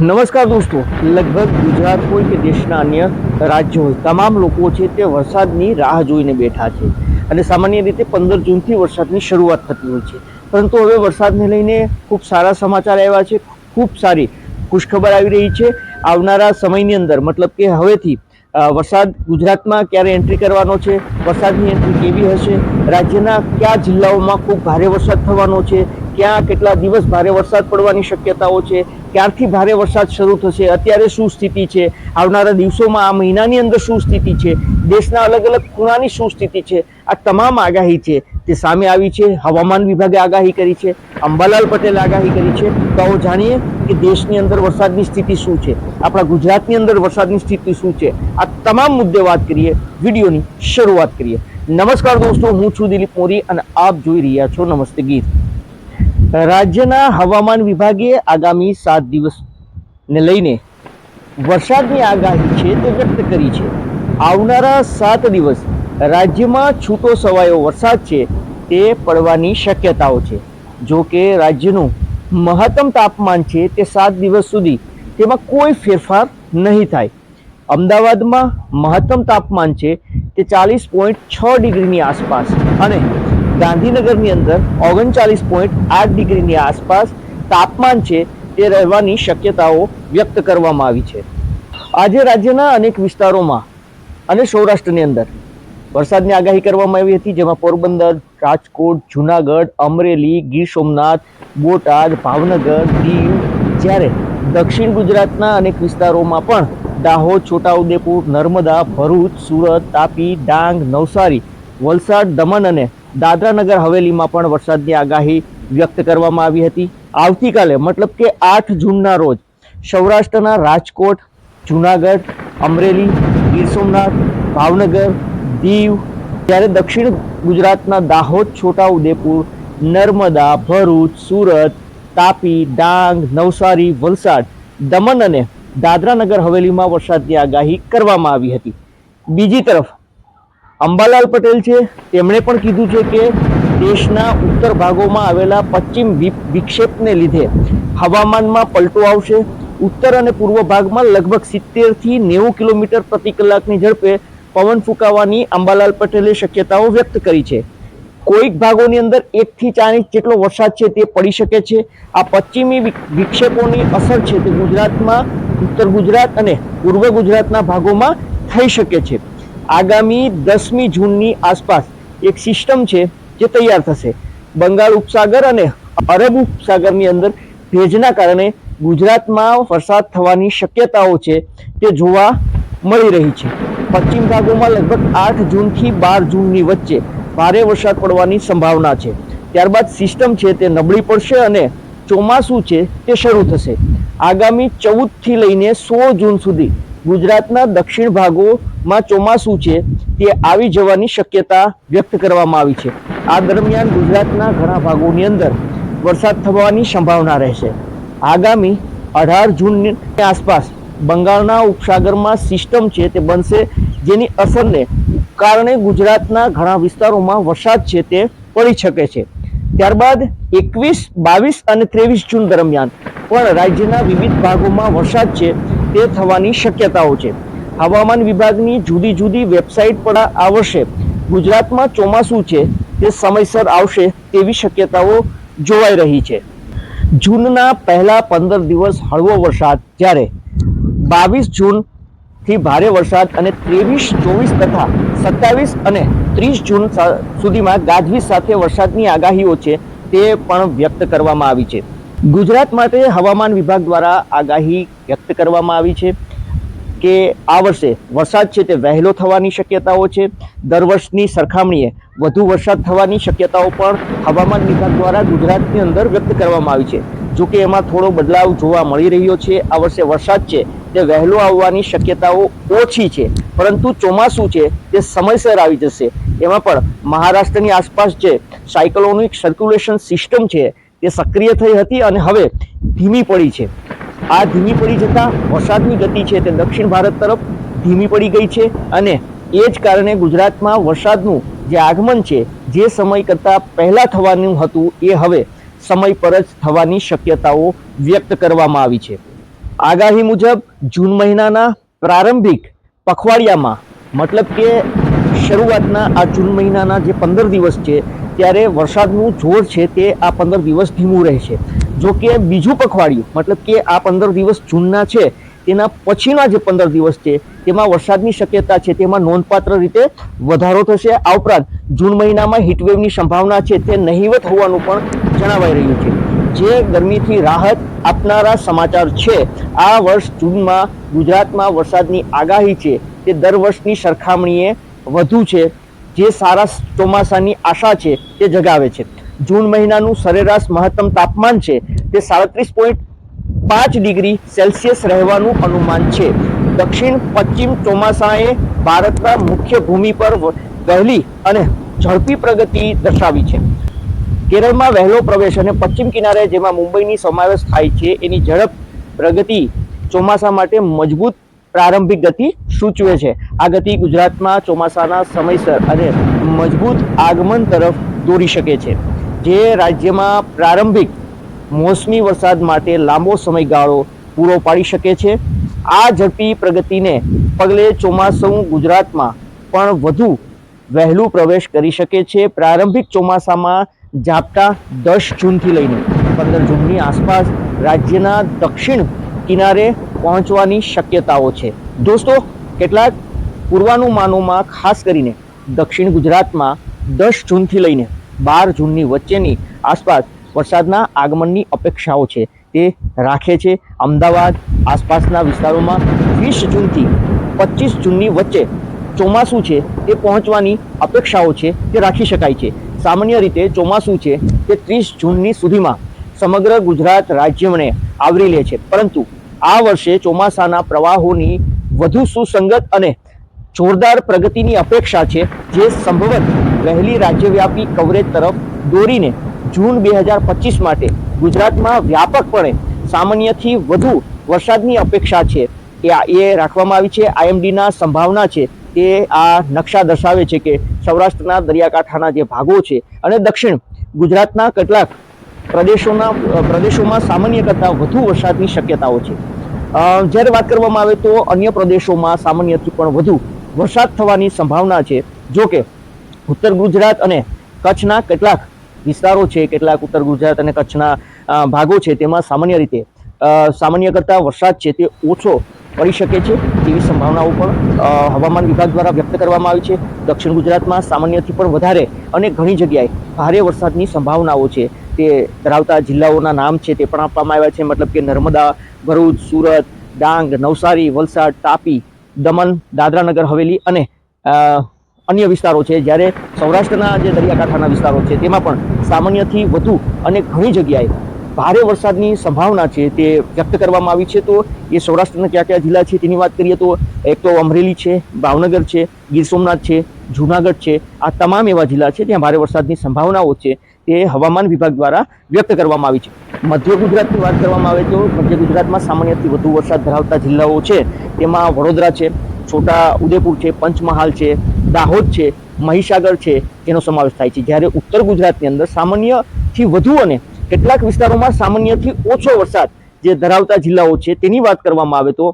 નમસ્કાર દોસ્તો. લગભગ ગુજરાત હોય કે દેશના અન્ય રાજ્યો હોય, તમામ લોકો છે તે વરસાદની રાહ જોઈને બેઠા છે. અને સામાન્ય રીતે પંદર જૂનથી વરસાદની શરૂઆત થતી હોય છે. પરંતુ હવે વરસાદને લઈને ખૂબ સારા સમાચાર આવ્યા છે, ખૂબ સારી ખુશખબર આવી રહી છે. આવનારા સમયની અંદર, મતલબ કે હવેથી વરસાદ ગુજરાતમાં ક્યારે એન્ટ્રી કરવાનો છે, વરસાદની એન્ટ્રી કેવી હશે, રાજ્યના કયા જિલ્લાઓમાં ખૂબ ભારે વરસાદ થવાનો છે ક્યાં કેટલા દિવસ ભારે વરસાદ પડવાની શક્યતાઓ છે? ક્યારથી ભારે વરસાદ શરૂ થશે? અત્યારે શું સ્થિતિ છે? આવનારા દિવસોમાં આ મહિનાની અંદર શું સ્થિતિ છે? દેશના અલગ અલગ ખૂણાની શું સ્થિતિ છે? આ તમામ આગાહી છે. તે સામે આવી છે. હવામાન વિભાગે આગાહી કરી છે. અંબાલાલ પટેલે આગાહી કરી છે. તો આવો જાણીએ કે દેશની અંદર વરસાદની સ્થિતિ શું છે? આપણા ગુજરાતની અંદર વરસાદની સ્થિતિ શું છે? આ તમામ મુદ્દે વાત કરીએ. વિડીયોની શરૂઆત કરીએ. નમસ્કાર દોસ્તો, હું છું દિલીપ મોરી અને આપ જોઈ રહ્યા છો નમસ્તે ગીત. રાજ્યના હવામાન વિભાગે આગામી સાત દિવસને લઈને વરસાદની આગાહી છે તે વ્યક્ત કરી છે. આવનારા સાત દિવસ રાજ્યમાં છૂટો સવાયો વરસાદ છે તે પડવાની શક્યતાઓ છે. જો કે રાજ્યનું મહત્તમ તાપમાન છે તે સાત દિવસ સુધી તેમાં કોઈ ફેરફાર નહીં થાય. અમદાવાદમાં મહત્તમ તાપમાન છે તે ચાલીસ પોઈન્ટ છ ડિગ્રીની આસપાસ અને ગાંધીનગરની અંદર ઓગણચાલીસ પોઈન્ટ આઠ ડિગ્રીની આસપાસ તાપમાન છે તે રહેવાની શક્યતાઓ વ્યક્ત કરવામાં આવી છે. આજે રાજ્યના અનેક વિસ્તારોમાં અને સૌરાષ્ટ્રની અંદર વરસાદની આગાહી કરવામાં આવી હતી, જેમાં પોરબંદર, રાજકોટ, જુનાગઢ, અમરેલી, ગીર સોમનાથ, બોટાદ, ભાવનગર, દીવ, જ્યારે દક્ષિણ ગુજરાતના અનેક વિસ્તારોમાં પણ દાહોદ, છોટાઉદેપુર, નર્મદા, ભરૂચ, સુરત, તાપી, ડાંગ, નવસારી, વલસાડ, દમણ અને દાદરાનગર હવેલીમાં પણ વરસાદની આગાહી વ્યક્ત કરવામાં આવી હતી. આવતીકાલે મતલબ કે આઠ જૂનના રોજ સૌરાષ્ટ્રના રાજકોટ, જુનાગઢ, અમરેલી, ગીર સોમનાથ, ભાવનગર, દીવ જ્યારે દક્ષિણ ગુજરાતના દાહોદ છોટાઉદેપુર નર્મદા, ભરૂચ, સુરત, તાપી, ડાંગ, નવસારી, વલસાડ, દમણ અને દાદરાનગર હવેલીમાં વરસાદની આગાહી કરવામાં આવી હતી. બીજી તરફ અંબાલાલ પટેલ છે. તેમણે પણ કીધું છે કે દેશના ઉત્તર ભાગોમાં આવેલા પશ્ચિમ વિક્ષેપને લીધે હવામાનમાં પલટો આવશે. ઉત્તર અને પૂર્વ ભાગમાં લગભગ સિત્તેરથી નેવું કિલોમીટર પ્રતિ કલાકની ઝડપે પવન ફૂંકાવાની અંબાલાલ પટેલે શક્યતાઓ વ્યક્ત કરી છે. કોઈક ભાગોની અંદર એકથી ચાર ઇંચ જેટલો વરસાદ છે તે પડી શકે છે. આ પશ્ચિમી વિક્ષેપોની અસર છે તે ગુજરાતમાં, ઉત્તર ગુજરાત અને પૂર્વ ગુજરાતના ભાગોમાં થઈ શકે છે. આગામી દસમી જૂનની આસપાસ એક સિસ્ટમ છે જે તૈયાર થશે. બંગાળ ઉપસાગર અને અરબ ઉપસાગરની અંદર ભેજના કારણે ગુજરાતમાં વરસાદ થવાની શક્યતાઓ છે તે જોવા મળી રહી છે. પશ્ચિમ ભાગોમાં લગભગ આઠ જૂનથી બાર જૂનની વચ્ચે ભારે વરસાદ પડવાની સંભાવના છે. ત્યારબાદ સિસ્ટમ છે તે નબળી પડશે અને ચોમાસું છે તે શરૂ થશે. આગામી ચૌદથી લઈને સો જૂન સુધી ગુજરાતના દક્ષિણ ભાગોમાં ચોમાસું છે તે આવી જવાની શક્યતા વ્યક્ત કરવામાં આવી છે. આ દરમિયાન ગુજરાતના ઘણા ભાગોની અંદર વરસાદ થવાની સંભાવના રહેશે. આગામી અઢાર જૂનની આસપાસ બંગાળના ઉપસાગરમાં સિસ્ટમ છે તે બનશે જેની અસરને કારણે ગુજરાતના ઘણા વિસ્તારોમાં વરસાદ છે તે પડી શકે છે. ત્યારબાદ એકવીસ, બાવીસ અને ત્રેવીસ જૂન દરમિયાન પણ રાજ્યના વિવિધ ભાગોમાં વરસાદ છે તે થવાની શક્યતાઓ છે. હવામાન વિભાગની જુદી જુદી વેબસાઇટ પર આ વર્ષે ગુજરાતમાં ચોમાસું છે, તે સમયસર આવશે તેવી શક્યતાઓ જોવાઈ રહી છે. જૂનના પહેલા પંદર દિવસ હળવો વરસાદ, જ્યારે બાવીસ જૂનથી ભારે વરસાદ અને ત્રેવીસ, ચોવીસ તથા સત્તાવીસ અને ત્રીસ જૂન સુધીમાં ગાજવીજ સાથે વરસાદની આગાહીઓ છે તે પણ વ્યક્ત કરવામાં આવી છે. ગુજરાત માટે હવામાન વિભાગ દ્વારા આગાહી વ્યક્ત કરવામાં આવી છે. કે આ વર્ષે વરસાદ છે તે વહેલો થવાની શક્યતાઓ છે. દર વર્ષની સરખામણીએ વધુ વરસાદ થવાની શક્યતાઓ પણ હવામાન વિભાગ દ્વારા ગુજરાતની અંદર વ્યક્ત કરવામાં આવી છે. જો કે એમાં થોડો બદલાવ જોવા મળી રહ્યો છે. આ વર્ષે વરસાદ છે તે વહેલો આવવાની શક્યતાઓ ઓછી છે. પરંતુ ચોમાસું છે તે સમયસર આવી જશે. એમાં પણ મહારાષ્ટ્રની આસપાસ જે સાયક્લોનિક સર્ક્યુલેશન સિસ્ટમ છે તે સક્રિય થઈ હતી અને હવે ધીમી પડી છે. આ ધીમી પડી જતા વરસાદની ગતિ છે તે દક્ષિણ ભારત તરફ ધીમી પડી ગઈ છે અને એ જ કારણે ગુજરાતમાં વરસાદનું જે આગમન છે, જે સમય કરતાં પહેલાં થવાનું હતું, એ હવે સમય પર જ થવાની શક્યતાઓ વ્યક્ત કરવામાં આવી છે. આગાહી મુજબ, જૂન મહિનાના પ્રારંભિક પખવાડિયામાં, મતલબ કે શરૂઆતના આ જૂન મહિનાના જે પંદર દિવસ છે, ત્યારે વરસાદનું જોર છે તે આ પંદર દિવસ ધીમું રહેશે. જો કે બીજું પખવાડિયું, મતલબ કે આ પંદર દિવસ જૂનના છે, તેના પછીના જે પંદર દિવસ છે, તેમાં વરસાદની શક્યતા છે, તેમાં નોંધપાત્ર રીતે વધારો થશે. આ ઉપરાંત જૂન મહિનામાં હીટવેવની સંભાવના છે, તે નહિવત હોવાનું પણ જણાવાઈ રહ્યું છે. જે ગરમીથી રાહત આપનારા સમાચાર છે, આ વર્ષ જૂનમાં ગુજરાતમાં વરસાદની આગાહી છે, તે દર વર્ષની સરખામણીએ વધુ છે. જે સારા ચોમાસાની આશા છે, તે જગાવે છે. જૂન મહિનાનું સરેરાશ મહત્તમ તાપમાન છે તે સાડત્રીસ પોઈન્ટ પાંચ ડિગ્રી સેલ્સિયસ રહેવાનું અનુમાન છે. દક્ષિણ પશ્ચિમ ચોમાસાએ ભારતના મુખ્ય ભૂમિ પર વહેલી અને ઝડપી પ્રગતિ દર્શાવી છે. કેરળમાં વહેલો પ્રવેશ અને પશ્ચિમ કિનારે જેમાં મુંબઈની સમાવેશ થાય છે એની ઝડપ પ્રગતિ ચોમાસા માટે મજબૂત પ્રારંભિક ગતિ સૂચવે છે. આ ગતિ ગુજરાતમાં ચોમાસાના સમયસર અને મજબૂત આગમન તરફ દોરી શકે છે. જે રાજ્યમાં પ્રારંભિક મોસમી વરસાદ માટે લાંબો સમયગાળો પૂરો પાડી શકે છે. આ ઝડપી પ્રગતિને પગલે ચોમાસું ગુજરાતમાં પણ વધુ વહેલું પ્રવેશ કરી શકે છે. પ્રારંભિક ચોમાસામાં ઝાપટા દસ જૂનથી લઈને પંદર જૂનની આસપાસ રાજ્યના દક્ષિણ કિનારે પહોંચવાની શક્યતાઓ છે. દોસ્તો, કેટલાક પૂર્વાનુમાનોમાં ખાસ કરીને દક્ષિણ ગુજરાતમાં દસ જૂનથી લઈને બાર જૂનની વચ્ચેની આસપાસ વરસાદના આગમનની અપેક્ષાઓ છે. તે રાખે છે. અમદાવાદ આસપાસના વિસ્તારોમાં વીસ જૂનથી પચીસ જૂનની વચ્ચે ચોમાસું છે તે પહોંચવાની અપેક્ષાઓ છે તે રાખી શકાય છે. સામાન્ય રીતે ચોમાસું છે તે ત્રીસ જૂનની સુધીમાં સમગ્ર ગુજરાત રાજ્યને આવરી લે છે. પરંતુ આ વર્ષે ચોમાસાના પ્રવાહોની વધુ સુસંગત અને જોરદાર પ્રગતિની અપેક્ષા છે જે સંભવત વહેલી રાજ્યવ્યાપી કવરેજ તરફ દોરીને જૂન બે હજાર પચીસ માટે ગુજરાતમાં વ્યાપકપણે સામાન્યથી વધુ વરસાદની અપેક્ષા છે એ એ રાખવામાં આવી છે. આઈએમડીના સંભાવના છે તે આ નકશા દર્શાવે છે કે સૌરાષ્ટ્રના દરિયાકાંઠાના જે ભાગો છે અને દક્ષિણ ગુજરાતના કેટલાક પ્રદેશોના, પ્રદેશોમાં સામાન્ય કરતાં વધુ વરસાદની શક્યતાઓ છે. જ્યારે વાત કરવામાં આવે તો અન્ય પ્રદેશોમાં સામાન્યથી પણ વધુ વરસાદ થવાની સંભાવના છે. જો કે ઉત્તર ગુજરાત અને કચ્છના કેટલાક વિસ્તારો છે, કેટલાક ઉત્તર ગુજરાત અને કચ્છના ભાગો છે, તેમાં સામાન્ય રીતે સામાન્ય કરતાં વરસાદ છે, તે ઓછો પડી શકે છે, તેવી સંભાવનાઓ પણ હવામાન વિભાગ દ્વારા વ્યક્ત કરવામાં આવી છે. દક્ષિણ ગુજરાતમાં સામાન્યથી પણ વધારે અને ઘણી જગ્યાએ ભારે વરસાદની સંભાવનાઓ છે. તે ધરાવતા જિલ્લાઓના નામ છે, તે પણ આપવામાં આવ્યા છે. મતલબ કે નર્મદા, ભરૂચ, સુરત, ડાંગ, નવસારી, વલસાડ, તાપી દમણ, દાદરાનગર, હવેલી અને અન્ય વિસ્તારો છે. જ્યારે સૌરાષ્ટ્રના જે દરિયાકાંઠાના વિસ્તારો છે, તેમાં પણ સામાન્યથી વધુ અને ઘણી જગ્યાએ ભારે વરસાદની સંભાવના છે તે વ્યક્ત કરવામાં આવી છે. તો એ સૌરાષ્ટ્રના કયા કયા જિલ્લા છે તેની વાત કરીએ તો એક તો અમરેલી છે, ભાવનગર છે, ગીર સોમનાથ છે, જુનાગઢ છે. આ તમામ એવા જિલ્લા છે ત્યાં ભારે વરસાદની સંભાવનાઓ છે. તે હવામાન વિભાગ દ્વારા વ્યક્ત કરવામાં આવી છે. મધ્ય ગુજરાતની વાત કરવામાં આવે તો મધ્ય ગુજરાતમાં સામાન્યથી વધુ વરસાદ ધરાવતા જિલ્લાઓ છે. તેમાં વડોદરા છે, છોટા ઉદેપુર છે, પંચમહાલ છે, દાહોદ છે, મહીસાગર છે, તેનો સમાવેશ થાય છે. જ્યારે ઉત્તર ગુજરાતની અંદર સામાન્યથી વધુ અને કેટલાક વિસ્તારોમાં સામાન્યથી ઓછો વરસાદ જે ધરાવતા જિલ્લાઓ છે, તેની વાત કરવામાં આવે તો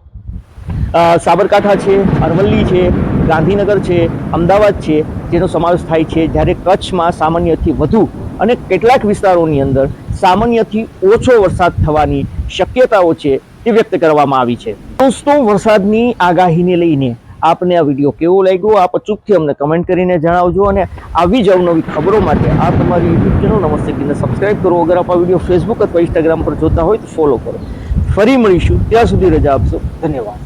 સાબરકાંઠા છે, અરવલ્લી છે, ગાંધીનગર છે, અમદાવાદ છે, જેનો સમાવેશ થાય છે. જ્યારે કચ્છમાં સામાન્યથી વધુ અને કેટલાક વિસ્તારોની અંદર સામાન્યથી ઓછો વરસાદ થવાની શક્યતાઓ છે તે વ્યક્ત કરવામાં આવી છે. દોસ્તો, વરસાદની આગાહીને લઈને આપને આ વીડિયો કેવો લાગ્યો? આપ અચૂકથી અમને કમેન્ટ કરીને જણાવજો અને આવી જ અવનવી ખબરો માટે આપ તમારી યુટ્યુબ ચેનલ નમસ્તે ગીને સબસ્ક્રાઇબ કરો. અગર આપ આ વીડિયો ફેસબુક અથવા ઇન્સ્ટાગ્રામ પર જોતા હોય તો ફોલો કરો. ફરી મળીશું. ત્યાં સુધી રજા આપશો. ધન્યવાદ.